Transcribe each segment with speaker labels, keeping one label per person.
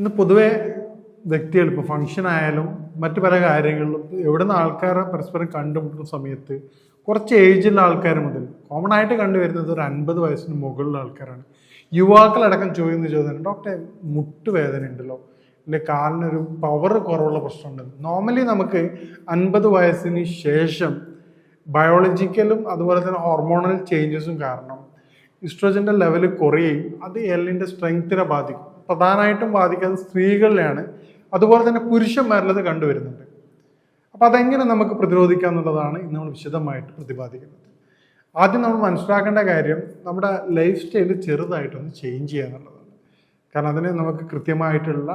Speaker 1: ഇന്ന് പൊതുവെ വ്യക്തികൾ ഇപ്പോൾ ഫംഗ്ഷൻ ആയാലും മറ്റു പല കാര്യങ്ങളിലും എവിടെ നിന്ന് ആൾക്കാരെ പരസ്പരം കണ്ടുമുട്ടുന്ന സമയത്ത് കുറച്ച് ഏജുള്ള ആൾക്കാർ മുതൽ കോമൺ ആയിട്ട് കണ്ടുവരുന്നത് ഒരു അൻപത് വയസ്സിന് മുകളിലുള്ള ആൾക്കാരാണ്. യുവാക്കളടക്കം ചോദിക്കുന്ന ചോദ്യം ഡോക്ടറെ മുട്ടുവേദന ഉണ്ടല്ലോ. അല്ലെങ്കിൽ കാലിനൊരു പവർ കുറവുള്ള പ്രശ്നമുണ്ട്. നോർമലി നമുക്ക് അൻപത് വയസ്സിന് ശേഷം ബയോളജിക്കലും അതുപോലെ തന്നെ ഹോർമോണൽ ചേഞ്ചസും കാരണം ഇസ്ട്രോജന്റെ ലെവൽ കുറയുകയും അത് എല്ലിന്റെ സ്ട്രെങ്ത്തിനെ ബാധിക്കും. പ്രധാനമായിട്ടും ബാധിക്കുന്നത് സ്ത്രീകളിലാണ്. അതുപോലെ തന്നെ പുരുഷന്മാരിലത് കണ്ടുവരുന്നുണ്ട്. അപ്പം അതെങ്ങനെ നമുക്ക് പ്രതിരോധിക്കാം എന്നുള്ളതാണ് ഇന്ന് നമ്മൾ വിശദമായിട്ട് പ്രതിപാദിക്കുന്നത്. ആദ്യം നമ്മൾ മനസ്സിലാക്കേണ്ട കാര്യം നമ്മുടെ ലൈഫ് സ്റ്റൈൽ ചെറുതായിട്ടൊന്ന് ചേഞ്ച് ചെയ്യുക എന്നുള്ളതാണ്. കാരണം അതിന് നമുക്ക് കൃത്യമായിട്ടുള്ള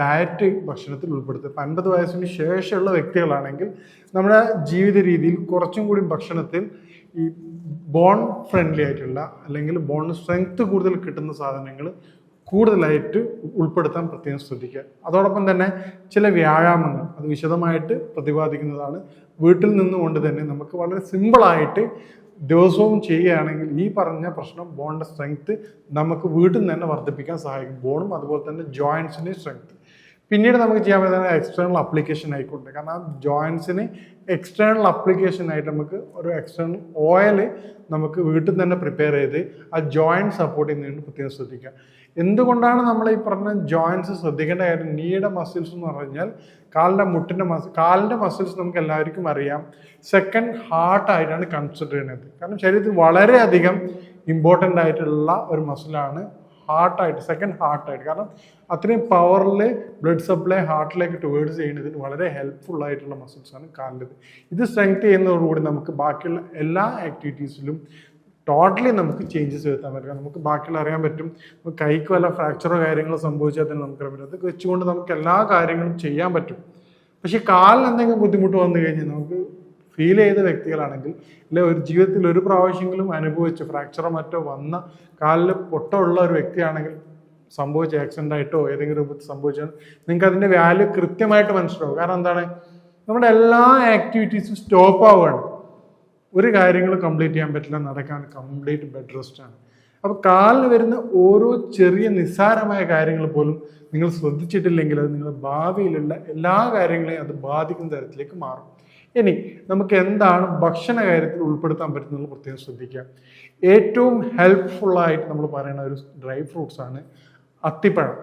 Speaker 1: ഡയറ്റ് ഭക്ഷണത്തിൽ ഉൾപ്പെടുത്തുക. ഇപ്പം അൻപത് വയസ്സിന് ശേഷമുള്ള വ്യക്തികളാണെങ്കിൽ നമ്മുടെ ജീവിത രീതിയിൽ കുറച്ചും കൂടി ഭക്ഷണത്തിൽ ഈ ബോൺ ഫ്രണ്ട്ലി ആയിട്ടുള്ള അല്ലെങ്കിൽ ബോൺ സ്ട്രെങ്ത് കൂടുതൽ കിട്ടുന്ന സാധനങ്ങൾ കൂടുതലായിട്ട് ഉൾപ്പെടുത്താൻ പ്രത്യേകം ശ്രദ്ധിക്കുക. അതോടൊപ്പം തന്നെ ചില വ്യായാമങ്ങൾ അത് വിശദമായിട്ട് പ്രതിപാദിക്കുന്നതാണ്. വീട്ടിൽ നിന്നുകൊണ്ട് തന്നെ നമുക്ക് വളരെ സിമ്പിളായിട്ട് ദിവസവും ചെയ്യുകയാണെങ്കിൽ ഈ പറഞ്ഞ പ്രശ്നം ബോണിന്റെ സ്ട്രെങ്ത് നമുക്ക് വീട്ടിൽ നിന്ന് തന്നെ വർദ്ധിപ്പിക്കാൻ സഹായിക്കും. ബോണും അതുപോലെ തന്നെ ജോയിൻസിന്റെ സ്ട്രെങ്ത് പിന്നീട് നമുക്ക് ചെയ്യാൻ പറ്റുന്ന എക്സ്റ്റേണൽ അപ്ലിക്കേഷൻ ആയിക്കൊണ്ട് കാരണം ആ ജോയിൻസിന് എക്സ്റ്റേണൽ അപ്ലിക്കേഷൻ ആയിട്ട് നമുക്ക് ഒരു എക്സ്റ്റേണൽ ഓയിൽ നമുക്ക് വീട്ടിൽ തന്നെ പ്രിപ്പയർ ചെയ്ത് ആ ജോയിന്റ് സപ്പോർട്ട് ചെയ്യുന്നതിന് പ്രത്യേകം ശ്രദ്ധിക്കുക. എന്തുകൊണ്ടാണ് നമ്മൾ ഈ പറഞ്ഞ ജോയിൻസ് ശ്രദ്ധിക്കേണ്ട കാര്യം? നീയുടെ മസിൽസ് എന്ന് പറഞ്ഞാൽ കാലിന്റെ മുട്ടിന്റെ മസിൽ കാലിന്റെ മസിൽസ് നമുക്ക് എല്ലാവർക്കും അറിയാം. സെക്കൻഡ് ഹാർട്ടായിട്ടാണ് കൺസിഡർ ചെയ്യുന്നത്. കാരണം ശരീരത്തിൽ വളരെയധികം ഇമ്പോർട്ടന്റ് ആയിട്ടുള്ള ഒരു മസിലാണ് ഹാർട്ടായിട്ട് സെക്കൻഡ് ഹാർട്ടായിട്ട് കാരണം അത്രയും പവറിൽ ബ്ലഡ് സപ്ലൈ ഹാർട്ടിലേക്ക് ടുവേർഡ്സ് ചെയ്യുന്നതിന് വളരെ ഹെൽപ്ഫുൾ ആയിട്ടുള്ള മസിൽസാണ് കാലിന്റെ ഇത് സ്ട്രെങ്ത് ചെയ്യുന്നതോടുകൂടി നമുക്ക് ബാക്കിയുള്ള എല്ലാ ആക്ടിവിറ്റീസിലും ടോട്ടലി നമുക്ക് ചേഞ്ചസ് വരുത്താൻ പറ്റും. നമുക്ക് ബാക്കിയുള്ള അറിയാൻ പറ്റും. കൈക്ക് വല്ല ഫ്രാക്ചറോ കാര്യങ്ങളോ സംഭവിച്ചാൽ തന്നെ നമുക്ക് അറിയാൻ പറ്റും. അത് വെച്ചുകൊണ്ട് നമുക്ക് എല്ലാ കാര്യങ്ങളും ചെയ്യാൻ പറ്റും. പക്ഷേ കാലിന് എന്തെങ്കിലും ബുദ്ധിമുട്ട് വന്നു കഴിഞ്ഞാൽ നമുക്ക് ഫീൽ ചെയ്ത വ്യക്തികളാണെങ്കിൽ അല്ലെ ഒരു ജീവിതത്തിൽ ഒരു പ്രാവശ്യമെങ്കിലും അനുഭവിച്ച് ഫ്രാക്ചറോ മറ്റോ വന്ന കാലിൽ പൊട്ടമുള്ള ഒരു വ്യക്തിയാണെങ്കിൽ സംഭവിച്ച ആക്സിഡന്റ് ആയിട്ടോ ഏതെങ്കിലും രൂപത്തിൽ സംഭവിച്ചാൽ നിങ്ങൾക്ക് അതിന്റെ വാല്യൂ കൃത്യമായിട്ട് മനസ്സിലാവും. കാരണം എന്താണ്? നമ്മുടെ എല്ലാ ആക്ടിവിറ്റീസും സ്റ്റോപ്പ് ആവുകയാണ്. ഒരു കാര്യങ്ങൾ കംപ്ലീറ്റ് ചെയ്യാൻ പറ്റില്ല നടക്കാൻ കംപ്ലീറ്റ് ബെഡ് റെസ്റ്റ് ആണ്. അപ്പോൾ കാലിൽ വരുന്ന ഓരോ ചെറിയ നിസ്സാരമായ കാര്യങ്ങൾ പോലും നിങ്ങൾ ശ്രദ്ധിച്ചിട്ടില്ലെങ്കിൽ അത് നിങ്ങളുടെ ഭാവിയിലുള്ള എല്ലാ കാര്യങ്ങളെയും അത് ബാധിക്കുന്ന തരത്തിലേക്ക് മാറും. ഇനി നമുക്ക് എന്താണ് ഭക്ഷണ കാര്യത്തിൽ ഉൾപ്പെടുത്താൻ പറ്റുന്നത് പ്രത്യേകം ശ്രദ്ധിക്കുക. ഏറ്റവും ഹെൽപ്ഫുള്ളായിട്ട് നമ്മൾ പറയുന്ന ഒരു ഡ്രൈ ഫ്രൂട്ട്സ് ആണ് അത്തിപ്പഴം.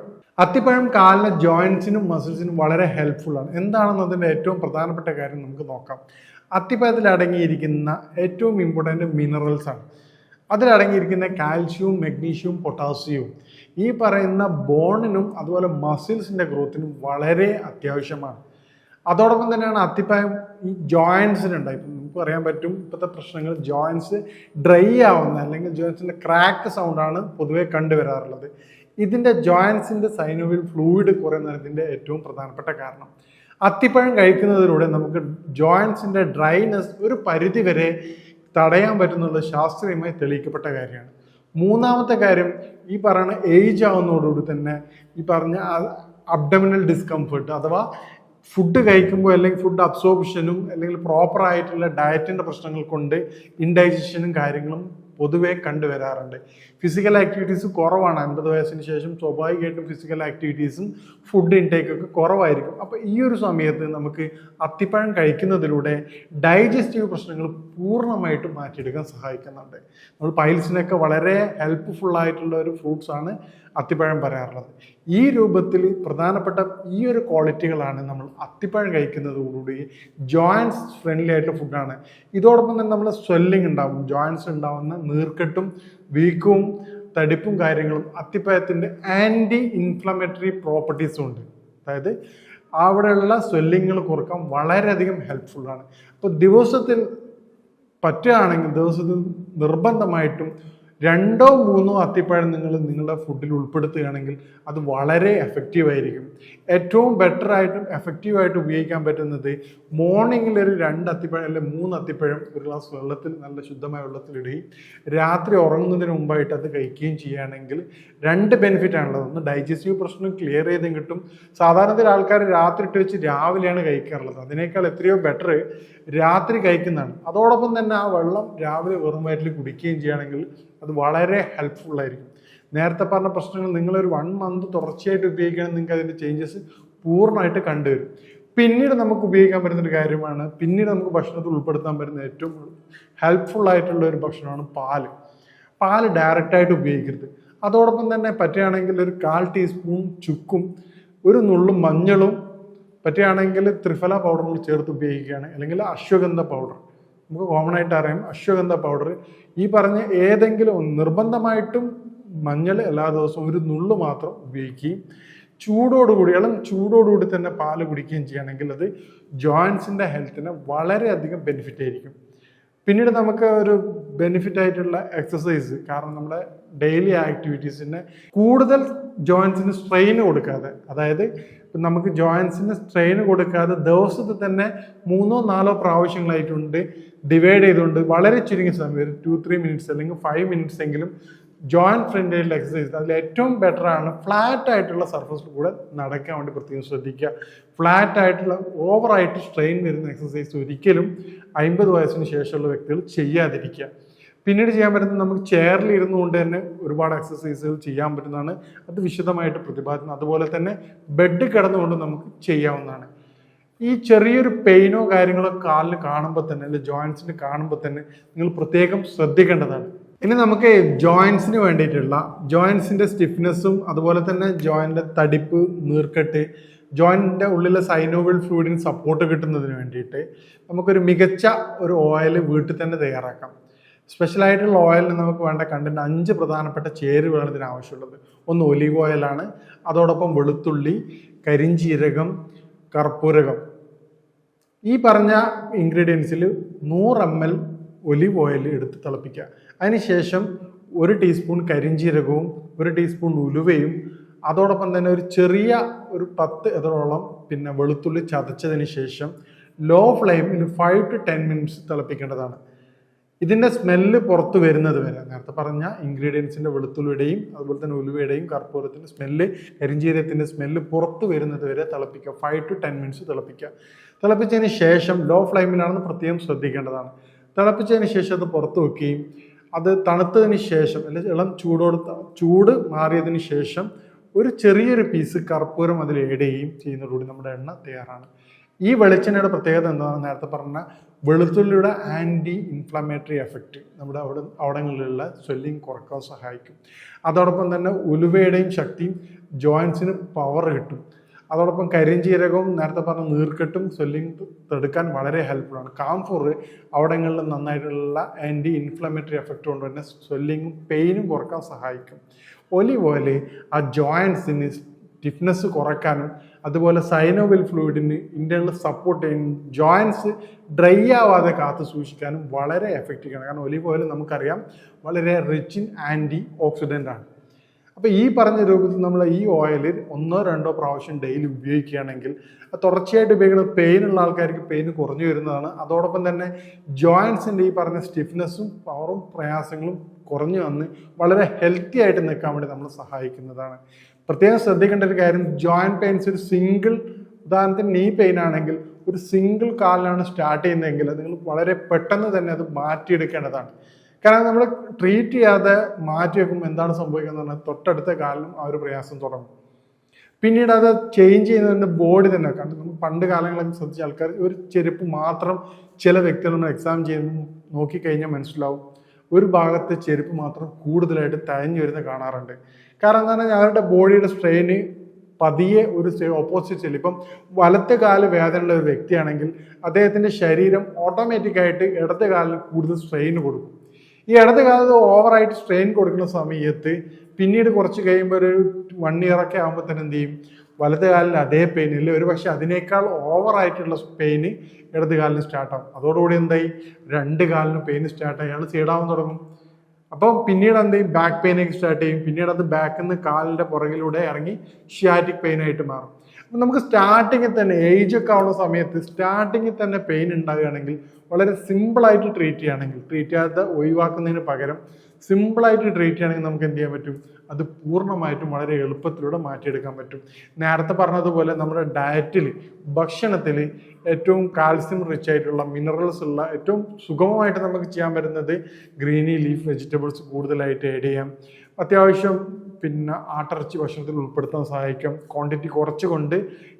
Speaker 1: അത്തിപ്പഴം കാലിലെ ജോയിൻസിനും മസിൽസിനും വളരെ ഹെൽപ്ഫുള്ളാണ് ആണ്. എന്താണെന്ന് അതിന്റെ ഏറ്റവും പ്രധാനപ്പെട്ട കാര്യം നമുക്ക് നോക്കാം. അത്തിപ്പഴത്തിൽ അടങ്ങിയിരിക്കുന്ന ഏറ്റവും ഇമ്പോർട്ടന്റ് മിനറൽസ് ആണ്. അതിലടങ്ങിയിരിക്കുന്ന കാൽഷ്യവും മെഗ്നീഷ്യവും പൊട്ടാസ്യവും ഈ പറയുന്ന ബോണിനും അതുപോലെ മസിൽസിന്റെ ഗ്രോത്തിനും വളരെ അത്യാവശ്യമാണ്. അതോടൊപ്പം തന്നെയാണ് അത്തിപ്പായം ഈ ജോയിൻസിനുണ്ട് ഇപ്പം നമുക്ക് അറിയാൻ പറ്റും ഇപ്പോഴത്തെ പ്രശ്നങ്ങൾ ജോയിൻസ് ഡ്രൈ ആവുന്ന അല്ലെങ്കിൽ ജോയിൻസിന്റെ ക്രാക്ക് സൗണ്ടാണ് പൊതുവേ കണ്ടുവരാറുള്ളത്. ഇതിന്റെ ജോയിൻസിന്റെ സൈനോവിൽ ഫ്ലൂയിഡ് കുറയുന്നതിന്റെ ഏറ്റവും പ്രധാനപ്പെട്ട കാരണം. അത്തിപ്പഴം കഴിക്കുന്നതിലൂടെ നമുക്ക് ജോയിൻസിന്റെ ഡ്രൈനെസ് ഒരു പരിധി വരെ തടയാൻ പറ്റുന്നുള്ളത് ശാസ്ത്രീയമായി തെളിയിക്കപ്പെട്ട കാര്യമാണ്. മൂന്നാമത്തെ കാര്യം ഈ പറയുന്ന ഏജ് ആവുന്നതോടുകൂടി തന്നെ ഈ പറഞ്ഞ അബ്ഡമിനൽ ഡിസ്കംഫർട്ട് അഥവാ ഫുഡ് കഴിക്കുമ്പോൾ അല്ലെങ്കിൽ ഫുഡ് അബ്സോർപ്ഷനും അല്ലെങ്കിൽ പ്രോപ്പർ ആയിട്ടുള്ള ഡയറ്റിന്റെ പ്രശ്നങ്ങൾ കൊണ്ട് ഇൻഡൈജഷനും കാര്യങ്ങളും പൊതുവേ കണ്ടുവരാറുണ്ട് ഫിസിക്കൽ ആക്ടിവിറ്റീസ് കുറവാണ്. അൻപത് വയസ്സിന് ശേഷം സ്വാഭാവികമായിട്ടും ഫിസിക്കൽ ആക്ടിവിറ്റീസും ഫുഡ് ഇൻടേക്ക് ഒക്കെ കുറവായിരിക്കും. അപ്പോൾ ഈ ഒരു സമയത്ത് നമുക്ക് അത്തിപ്പഴം കഴിക്കുന്നതിലൂടെ ഡൈജസ്റ്റീവ് പ്രശ്നങ്ങൾ പൂർണമായിട്ടും മാറ്റിയെടുക്കാൻ സഹായിക്കുന്നുണ്ട്. നമ്മൾ പൈൽസിനൊക്കെ വളരെ ഹെൽപ്ഫുൾ ആയിട്ടുള്ള ഒരു ഫ്രൂട്ട്സാണ് അത്തിപ്പഴം പറയാറുള്ളത്. ഈ രൂപത്തിൽ പ്രധാനപ്പെട്ട ഈ ഒരു ക്വാളിറ്റികളാണ് നമ്മൾ അത്തിപ്പഴം കഴിക്കുന്നതോടുകൂടി ജോയിൻസ് ഫ്രണ്ട്ലി ആയിട്ടുള്ള ഫുഡാണ് ഇതോടൊപ്പം തന്നെ നമ്മൾ സ്വെല്ലിംഗ് ഉണ്ടാവും. ജോയിൻസ് ഉണ്ടാവുന്ന നീർക്കെട്ടും വീക്കവും തടിപ്പും കാര്യങ്ങളും അത്തിപ്പഴത്തിന്റെ ആന്റി ഇൻഫ്ലമേറ്ററി പ്രോപ്പർട്ടീസും ഉണ്ട്. അതായത് അവിടെയുള്ള സ്വെല്ലിങ്ങൾ കുറയ്ക്കാൻ വളരെയധികം ഹെൽപ്ഫുള്ളാണ് അപ്പോൾ ദിവസത്തിൽ പറ്റുകയാണെങ്കിൽ ദിവസത്തിൽ നിർബന്ധമായിട്ടും രണ്ടോ മൂന്നോ അത്തിപ്പഴം നിങ്ങൾ നിങ്ങളുടെ ഫുഡിൽ ഉൾപ്പെടുത്തുകയാണെങ്കിൽ അത് വളരെ എഫക്റ്റീവായിരിക്കും ഏറ്റവും ബെറ്റർ ആയിട്ടും എഫക്റ്റീവായിട്ട് ഉപയോഗിക്കാൻ പറ്റുന്നത് മോർണിംഗിൽ ഒരു രണ്ട് അത്തിപ്പഴം അല്ലെങ്കിൽ മൂന്ന് അത്തിപ്പഴം ഒരു ഗ്ലാസ് വെള്ളത്തിൽ നല്ല ശുദ്ധമായ വെള്ളത്തിലിടുകയും രാത്രി ഉറങ്ങുന്നതിന് മുമ്പായിട്ട് അത് കഴിക്കുകയും ചെയ്യുകയാണെങ്കിൽ രണ്ട് ബെനിഫിറ്റ് ആണുള്ളത്. ഒന്ന് ഡൈജസ്റ്റീവ് പ്രശ്നം ക്ലിയർ ചെയ്തും കിട്ടും. സാധാരണത്തിൽ ആൾക്കാർ രാത്രി ഇട്ട് വെച്ച് രാവിലെയാണ് കഴിക്കാറുള്ളത്. അതിനേക്കാൾ എത്രയോ ബെറ്റർ രാത്രി കഴിക്കുന്നതാണ്. അതോടൊപ്പം തന്നെ ആ വെള്ളം രാവിലെ വെറും വയറ്റിൽ കുടിക്കുകയും ചെയ്യുകയാണെങ്കിൽ അത് വളരെ ഹെൽപ്ഫുൾ ആയിരിക്കും. നേരത്തെ പറഞ്ഞ പ്രശ്നങ്ങൾ നിങ്ങളൊരു വൺ മന്ത് തുടർച്ചയായിട്ട് ഉപയോഗിക്കുകയാണെങ്കിൽ നിങ്ങൾക്ക് അതിന്റെ ചേഞ്ചസ് പൂർണമായിട്ട് കണ്ടുവരും. പിന്നീട് നമുക്ക് ഉപയോഗിക്കാൻ പറ്റുന്ന ഒരു കാര്യമാണ് പിന്നീട് നമുക്ക് ഭക്ഷണത്തിൽ ഉൾപ്പെടുത്താൻ പറ്റുന്ന ഏറ്റവും ഹെൽപ്ഫുൾ ആയിട്ടുള്ള ഒരു ഭക്ഷണമാണ് പാൽ. പാൽ ഡയറക്റ്റായിട്ട് ഉപയോഗിക്കരുത്. അതോടൊപ്പം തന്നെ പറ്റുകയാണെങ്കിൽ ഒരു കാൽ ടീസ്പൂൺ ചുക്കും ഒരു നുള്ളും മഞ്ഞളും പറ്റുകയാണെങ്കിൽ ത്രിഫല പൗഡറും ചേർത്ത് ഉപയോഗിക്കുകയാണ്. അല്ലെങ്കിൽ അശ്വഗന്ധ പൗഡർ നമുക്ക് കോമൺ ആയിട്ട് അറിയാം അശ്വഗന്ധ പൗഡർ ഈ പറഞ്ഞ ഏതെങ്കിലും നിർബന്ധമായിട്ടും മഞ്ഞൾ എല്ലാ ദിവസവും ഒരു നുള്ളു മാത്രം ഉപയോഗിക്കുകയും ചൂടോടുകൂടി ഇളം ചൂടോടുകൂടി തന്നെ പാൽ കുടിക്കുകയും ചെയ്യുകയാണെങ്കിൽ അത് ജോയിൻസിന്റെ ഹെൽത്തിന് വളരെയധികം ബെനിഫിറ്റ് ആയിരിക്കും. പിന്നീട് നമുക്ക് ഒരു ബെനിഫിറ്റ് ആയിട്ടുള്ള എക്സസൈസ് കാരണം നമ്മുടെ ഡെയിലി ആക്ടിവിറ്റീസിന് കൂടുതൽ ജോയിൻസിന് സ്ട്രെയിൻ കൊടുക്കാതെ അതായത് നമുക്ക് ജോയിൻസിന് സ്ട്രെയിൻ കൊടുക്കാതെ ദിവസത്തിൽ തന്നെ മൂന്നോ നാലോ പ്രാവശ്യങ്ങളായിട്ടുണ്ട് ഡിവൈഡ് ചെയ്തുകൊണ്ട് വളരെ ചുരുങ്ങിയ സമയം ഒരു ടു ത്രീ മിനിറ്റ്സ് അല്ലെങ്കിൽ ഫൈവ് മിനിറ്റ്സ് എങ്കിലും ജോയിന്റ് ഫ്രണ്ടിലുള്ള എക്സസൈസ് അതിൽ ഏറ്റവും ബെറ്റർ ആണ് ഫ്ലാറ്റ് ആയിട്ടുള്ള സർഫസിൽ കൂടെ നടക്കാൻ വേണ്ടി പ്രത്യേകം ശ്രദ്ധിക്കുക. ഫ്ലാറ്റ് ആയിട്ടുള്ള ഓവറായിട്ട് സ്ട്രെയിൻ വരുന്ന എക്സസൈസ് ഒരിക്കലും അമ്പത് വയസ്സിന് ശേഷമുള്ള വ്യക്തികൾ ചെയ്യാതിരിക്കുക. പിന്നീട് ചെയ്യാൻ പറ്റുന്നത് നമുക്ക് ചെയറിൽ ഇരുന്നു കൊണ്ട് തന്നെ ഒരുപാട് എക്സസൈസുകൾ ചെയ്യാൻ പറ്റുന്നതാണ്. അത് വിശദമായിട്ട് പ്രതിപാദിക്കുന്നത് അതുപോലെ തന്നെ ബെഡ് കിടന്നുകൊണ്ട് നമുക്ക് ചെയ്യാവുന്നതാണ്. ഈ ചെറിയൊരു പെയിനോ കാര്യങ്ങളോ കാലിന് കാണുമ്പോൾ തന്നെ അല്ലെങ്കിൽ ജോയിൻസിന് കാണുമ്പോൾ തന്നെ നിങ്ങൾ പ്രത്യേകം ശ്രദ്ധിക്കേണ്ടതാണ്. ഇനി നമുക്ക് ജോയിൻസിന് വേണ്ടിയിട്ടുള്ള ജോയിൻസിന്റെ സ്റ്റിഫ്നെസ്സും അതുപോലെ തന്നെ ജോയിന്റെ തടിപ്പ് നീർക്കെട്ട് ജോയിന്റെ ഉള്ളിലെ സൈനോവൽ ഫ്ലൂയിഡിന് സപ്പോർട്ട് കിട്ടുന്നതിന് വേണ്ടിയിട്ട് നമുക്കൊരു മികച്ച ഒരു ഓയിൽ വീട്ടിൽ തന്നെ തയ്യാറാക്കാം. സ്പെഷ്യലായിട്ടുള്ള ഓയിലിന് നമുക്ക് വേണ്ട കണ്ടന്റ് അഞ്ച് പ്രധാനപ്പെട്ട ചേരുവകളാണ് ഇതിന് ആവശ്യമുള്ളത്. ഒന്ന് ഒലിവ് ഓയിലാണ് അതോടൊപ്പം വെളുത്തുള്ളി കരിഞ്ചീരകം കർപ്പൂരകം. ഈ പറഞ്ഞ ഇൻഗ്രീഡിയൻസിൽ നൂറ് എം എൽ ഒലിവ് ഓയിൽ എടുത്ത് തിളപ്പിക്കുക. അതിനുശേഷം ഒരു ടീസ്പൂൺ കരിഞ്ചീരകവും ഒരു ടീസ്പൂൺ ഉലുവയും അതോടൊപ്പം തന്നെ ഒരു ചെറിയ ഒരു പത്ത് എതറോളം പിന്നെ വെളുത്തുള്ളി ചതച്ചതിന് ശേഷം ലോ ഫ്ലെയിമിൽ ഫൈവ് ടു ടെൻ മിനിറ്റ്സ് തിളപ്പിക്കേണ്ടതാണ്. ഇതിന്റെ സ്മെല്ല് പുറത്ത് വരുന്നത് വരെ നേരത്തെ പറഞ്ഞ ഇൻഗ്രീഡിയൻസിന്റെ വെളുത്തുള്ളിയുടെയും അതുപോലെ തന്നെ ഉലുവയുടെയും കർപ്പൂരത്തിന്റെ സ്മെല്ല് കരിഞ്ചീരത്തിന്റെ സ്മെല്ല് പുറത്ത് വരുന്നത് വരെ തിളപ്പിക്കുക. ഫൈവ് ടു ടെൻ മിനിറ്റ്സ് തിളപ്പിക്കുക. തിളപ്പിച്ചതിന് ശേഷം ലോ ഫ്ലെയിമിലാണെന്ന് പ്രത്യേകം ശ്രദ്ധിക്കേണ്ടതാണ്. തിളപ്പിച്ചതിന് ശേഷം അത് പുറത്ത് വെക്കുകയും അത് തണുത്തതിന് ശേഷം അല്ലെങ്കിൽ ഇളം ചൂടോട് ത- ചൂട് മാറിയതിന് ശേഷം ഒരു ചെറിയൊരു പീസ് കർപ്പൂരം അതിൽ ഏഡ് ചെയ്യുകയും ചെയ്യുന്നതോടുകൂടി നമ്മുടെ എണ്ണ തയ്യാറാണ്. ഈ വെളിച്ചെണ്ണയുടെ പ്രത്യേകത എന്താണെന്ന് നേരത്തെ പറഞ്ഞ വെളുത്തുള്ളിയുടെ ആന്റി ഇൻഫ്ലമേറ്ററി എഫക്റ്റ് നമ്മുടെ അവിടെ അവിടങ്ങളിലുള്ള സ്വെല്ലിങ് കുറയ്ക്കാൻ സഹായിക്കും. അതോടൊപ്പം തന്നെ ഉലുവയുടെയും ശക്തിയും ജോയിൻസിന് പവർ കിട്ടും. അതോടൊപ്പം കരിഞ്ചീരകവും നേരത്തെ പറഞ്ഞ നീർക്കെട്ടും സ്വെല്ലിങ് തടുക്കാൻ വളരെ ഹെൽപ്ഫുള്ളാണ് കാംഫോർ അവിടങ്ങളിൽ നന്നായിട്ടുള്ള ആന്റി ഇൻഫ്ലമേറ്ററി എഫക്റ്റ് കൊണ്ട് തന്നെ സ്വെല്ലിങ്ങും പെയിനും കുറയ്ക്കാൻ സഹായിക്കും. ഒലിവ് ഓയിൽ ആ ജോയിൻസിന് സ്റ്റിഫ്നെസ് കുറയ്ക്കാനും അതുപോലെ സൈനോവിൽ ഫ്ലൂയിഡിന് ഇന്റേണൽ സപ്പോർട്ട് ചെയ്യും ജോയിൻസ് ഡ്രൈ ആവാതെ കാത്തു സൂക്ഷിക്കാനും വളരെ എഫക്റ്റീവാണ് കാരണം ഒലിവ് ഓയിൽ നമുക്കറിയാം വളരെ റിച്ച് ഇൻ ആന്റി ഓക്സിഡന്റ് ആണ്. അപ്പോൾ ഈ പറഞ്ഞ രൂപത്തിൽ നമ്മൾ ഈ ഓയിൽ ഒന്നോ രണ്ടോ പ്രാവശ്യം ഡെയിലി ഉപയോഗിക്കുകയാണെങ്കിൽ തുടർച്ചയായിട്ട് ഉപയോഗിക്കുന്ന പെയിൻ ഉള്ള ആൾക്കാർക്ക് പെയിൻ കുറഞ്ഞു വരുന്നതാണ്. അതോടൊപ്പം തന്നെ ജോയിൻസിന്റെ ഈ പറഞ്ഞ സ്റ്റിഫ്നെസ്സും പവറും പ്രയാസങ്ങളും കുറഞ്ഞു വന്ന് വളരെ ഹെൽത്തി ആയിട്ട് നിൽക്കാൻ വേണ്ടി നമ്മൾ സഹായിക്കുന്നതാണ്. പ്രത്യേകം ശ്രദ്ധിക്കേണ്ട ഒരു കാര്യം ജോയിന്റ് പെയിൻസ് ഒരു സിംഗിൾ ഉദാഹരണത്തിന് നീ പെയിൻ ആണെങ്കിൽ ഒരു സിംഗിൾ കാലിലാണ് സ്റ്റാർട്ട് ചെയ്യുന്നതെങ്കിൽ നിങ്ങൾ വളരെ പെട്ടെന്ന് തന്നെ അത് മാറ്റിയെടുക്കേണ്ടതാണ്. കാരണം നമ്മൾ ട്രീറ്റ് ചെയ്യാതെ മാറ്റി വെക്കുമ്പോൾ എന്താണ് സംഭവിക്കുന്നത് പറഞ്ഞാൽ തൊട്ടടുത്ത കാലിലും ആ ഒരു പ്രയാസം തുടങ്ങും. പിന്നീട് അത് ചേഞ്ച് ചെയ്യുന്നതിന്റെ ബോഡി തന്നെ കാരണം നമ്മൾ പണ്ട് കാലങ്ങളൊക്കെ ശ്രദ്ധിച്ച ആൾക്കാർ ഒരു ചെരുപ്പ് മാത്രം ചില വ്യക്തികൾ നമ്മൾ എക്സാം ചെയ്ത് നോക്കിക്കഴിഞ്ഞാൽ മനസ്സിലാവും. ഒരു ഭാഗത്തെ ചെരുപ്പ് മാത്രം കൂടുതലായിട്ട് തഴഞ്ഞു വരുന്ന കാണാറുണ്ട്. കാരണം എന്താ പറഞ്ഞാൽ അവരുടെ ബോഡിയുടെ സ്ട്രെയിന് പതിയെ ഒരു ഓപ്പോസിറ്റ് ചെല്ലും. ഇപ്പം വലത്തെ കാൽ വേദനയുള്ള ഒരു വ്യക്തിയാണെങ്കിൽ അദ്ദേഹത്തിന്റെ ശരീരം ഓട്ടോമാറ്റിക്കായിട്ട് ഇടത്തെ കാലിൽ കൂടുതൽ സ്ട്രെയിൻ കൊടുക്കും. ഈ ഇടത് കാലത്ത് ഓവറായിട്ട് സ്ട്രെയിൻ കൊടുക്കുന്ന സമയത്ത് പിന്നീട് കുറച്ച് കഴിയുമ്പോൾ ഒരു വൺ ഇയർ ഒക്കെ ആകുമ്പോൾ തന്നെ എന്ത് ചെയ്യും? വലത് കാലിൽ അതേ പെയിൻ ഇല്ല? ഒരു പക്ഷേ അതിനേക്കാൾ ഓവറായിട്ടുള്ള പെയിന് ഇടത് കാലിന് സ്റ്റാർട്ടാവും അതോടുകൂടി എന്തായി? രണ്ട് കാലിന് പെയിൻ സ്റ്റാർട്ടായി അയാൾ സീഡാവാൻ തുടങ്ങും. അപ്പം പിന്നീട് എന്ത് ചെയ്യും? ബാക്ക് പെയിനൊക്കെ സ്റ്റാർട്ട് ചെയ്യും. പിന്നീട് അത് ബാക്കിൽ നിന്ന് കാലിന്റെ പുറകിലൂടെ ഇറങ്ങി ഷിയാറ്റിക് പെയിനായിട്ട് മാറും. നമുക്ക് സ്റ്റാർട്ടിങ്ങിൽ തന്നെ ഏജ് ഒക്കെ ആവുന്ന സമയത്ത് സ്റ്റാർട്ടിങ്ങിൽ തന്നെ പെയിൻ ഉണ്ടാകുകയാണെങ്കിൽ വളരെ സിമ്പിളായിട്ട് ട്രീറ്റ് ചെയ്യുകയാണെങ്കിൽ ട്രീറ്റ് ചെയ്യാതെ ഒഴിവാക്കുന്നതിന് പകരം സിമ്പിളായിട്ട് ട്രീറ്റ് ചെയ്യണമെങ്കിൽ നമുക്ക് എന്ത് ചെയ്യാൻ പറ്റും? അത് പൂർണമായിട്ടും വളരെ എളുപ്പത്തിലൂടെ മാറ്റിയെടുക്കാൻ പറ്റും. നേരത്തെ പറഞ്ഞതുപോലെ നമ്മുടെ ഡയറ്റിൽ ഭക്ഷണത്തിൽ ഏറ്റവും കാൽസ്യം റിച്ച് ആയിട്ടുള്ള മിനറൽസ് ഉള്ള ഏറ്റവും സുഗമമായിട്ട് നമുക്ക് ചെയ്യാൻ പറ്റുന്നത് ഗ്രീനി ലീഫ് വെജിറ്റബിൾസ് കൂടുതലായിട്ട് ആഡ് ചെയ്യാം. അത്യാവശ്യം പിന്നെ ആട്ടിറച്ചി ഭക്ഷണത്തിൽ ഉൾപ്പെടുത്താൻ സഹായിക്കും. ക്വാണ്ടിറ്റി കുറച്ചുകൊണ്ട്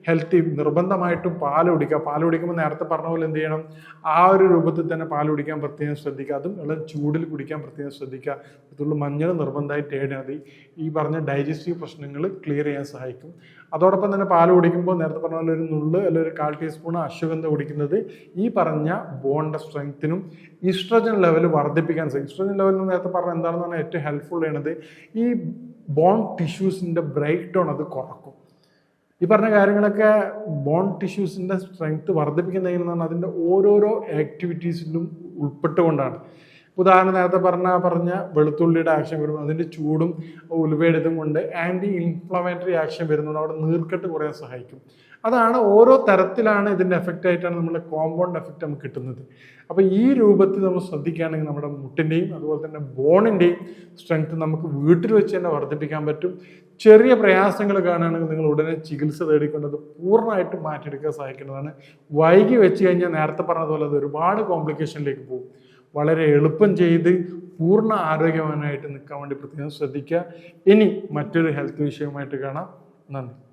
Speaker 1: ഹെൽത്തി നിർബന്ധമായിട്ടും പാൽ കുടിക്കുക. പാൽ കുടിക്കുമ്പോൾ നേരത്തെ പറഞ്ഞ പോലെ എന്ത് ചെയ്യണം? ആ ഒരു രൂപത്തിൽ തന്നെ പാൽ കുടിക്കാൻ പ്രത്യേകം ശ്രദ്ധിക്കുക. അതും ഇളം ചൂടിൽ കുടിക്കാൻ പ്രത്യേകം ശ്രദ്ധിക്കുക. അതുള്ള മഞ്ഞൾ നിർബന്ധമായിട്ട് ഏഡ് മതി ഈ പറഞ്ഞ ഡൈജസ്റ്റീവ് പ്രശ്നങ്ങൾ ക്ലിയർ ചെയ്യാൻ സഹായിക്കും. അതോടൊപ്പം തന്നെ പാൽ കുടിക്കുമ്പോൾ നേരത്തെ പറഞ്ഞ പോലെ ഒരു നുള്ള് അല്ലെങ്കിൽ ഒരു കാൽ ടീസ്പൂൺ അശ്വഗന്ധ കുടിക്കുന്നത് ഈ പറഞ്ഞ ബോണിന്റെ സ്ട്രെങ്ത്തിനും ഈസ്ട്രജൻ ലെവൽ വർദ്ധിപ്പിക്കാൻ സഹായിക്കും. ഈസ്ട്രജൻ ലെവൽ നേരത്തെ പറഞ്ഞ എന്താണെന്ന് പറഞ്ഞാൽ ഏറ്റവും ഹെൽപ്ഫുൾ ചെയ്യണത് ഈ ബോൺ ടിഷ്യൂസിന്റെ ബ്രേക്ക് ഡൗൺ അത് കുറക്കും. ഈ പറഞ്ഞ കാര്യങ്ങളൊക്കെ ബോൺ ടിഷ്യൂസിന്റെ സ്ട്രെങ്ത് വർദ്ധിപ്പിക്കുന്നതിനാണ് പറഞ്ഞാൽ അതിന്റെ ഓരോരോ ആക്ടിവിറ്റീസിലും ഉൾപ്പെട്ടുകൊണ്ടാണ്. ഉദാഹരണം നേരത്തെ പറഞ്ഞ പറഞ്ഞ വെളുത്തുള്ളിയുടെ ആക്ഷൻ വരുമ്പോൾ അതിന്റെ ചൂടും ഉൽവേടിതും കൊണ്ട് ആന്റി ഇൻഫ്ലമേറ്ററി ആക്ഷൻ വരുന്നുണ്ട് അവിടെ നീർക്കെട്ട് കുറയാൻ സഹായിക്കും. അതാണ് ഓരോ തരത്തിലാണ് ഇതിന്റെ എഫക്റ്റ് ആയിട്ടാണ് നമ്മുടെ കോമ്പൗണ്ട് എഫക്റ്റ് നമുക്ക് കിട്ടുന്നത്. അപ്പോൾ ഈ രൂപത്തിൽ നമ്മൾ ശ്രദ്ധിക്കുകയാണെങ്കിൽ നമ്മുടെ മുട്ടിന്റെയും അതുപോലെ തന്നെ ബോണിന്റെയും സ്ട്രെങ്ത് നമുക്ക് വീട്ടിൽ വെച്ച് തന്നെ വർദ്ധിപ്പിക്കാൻ പറ്റും. ചെറിയ പ്രയാസങ്ങൾ കാണുകയാണെങ്കിൽ നിങ്ങൾ ഉടനെ ചികിത്സ തേടിക്കൊണ്ടത് പൂർണമായിട്ടും മാറ്റിയെടുക്കാൻ സഹായിക്കുന്നതാണ്. വൈകി വെച്ച് കഴിഞ്ഞാൽ നേരത്തെ പറഞ്ഞതുപോലെ അത് ഒരുപാട് കോംപ്ലിക്കേഷനിലേക്ക് പോകും. വളരെ എളുപ്പം ചെയ്ത് പൂർണ ആരോഗ്യവാനായിട്ട് നിൽക്കാൻ വേണ്ടി പ്രത്യേകം ശ്രദ്ധിക്കുക. ഇനി മറ്റൊരു ഹെൽത്ത് വിഷയവുമായിട്ട് കാണാം. നന്ദി.